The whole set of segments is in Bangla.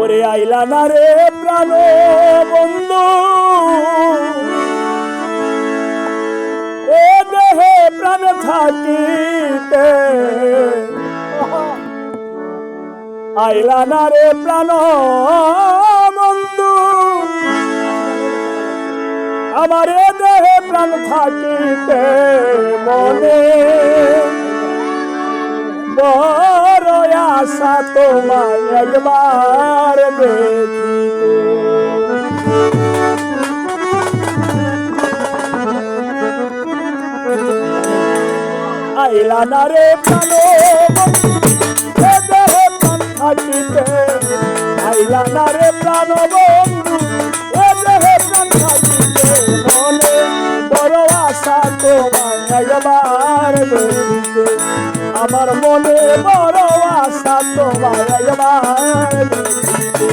ওরে আইলা না রে প্রাণ বন্ধু। এ দেহে প্রাণ থাকিতে। আইলা না রে প্রাণ বন্ধু। আমার দেহে প্রাণ থাকিতে মনে। বড় আশা তোমায় একবার আইলা না রে প্রাণ থাকিতে আইলা না রে প্রাণ বন্ধু এ দেহে প্রাণ থাকিতে মনে বড় আশা তোমায় একবার দেখিতে আমার মনে বড় আশা তোমায় একবার দেখিতে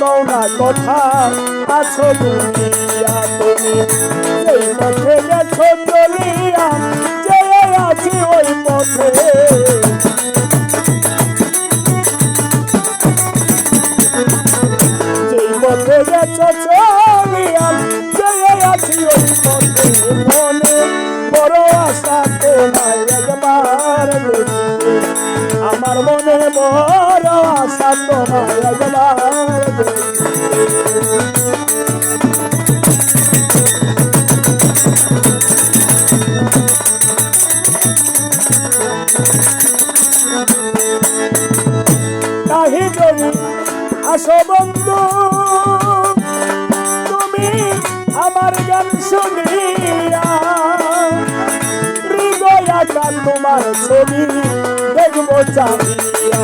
দাও না কথা আছো দুনিয়া তুমি। সেই পথে গেছো চলিয়া। আমার মনে বড় আশা তোমায় আসো বন্ধু তুমি আমার গান শুনিয়া হৃদয় আকার তোমার ছবি দেখব চাহিয়া।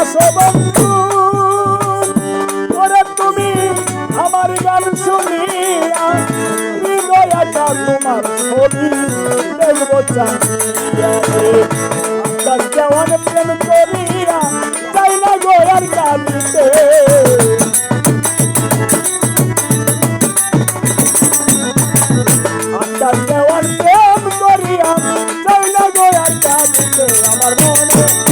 আসো বন্ধু। গান শুনিয়া হৃদয়টা তোমার ছবি দেখব। আমরা কেমন প্রেম করিয়া চাই না গোয়ার কাঁদিতে আমার মনে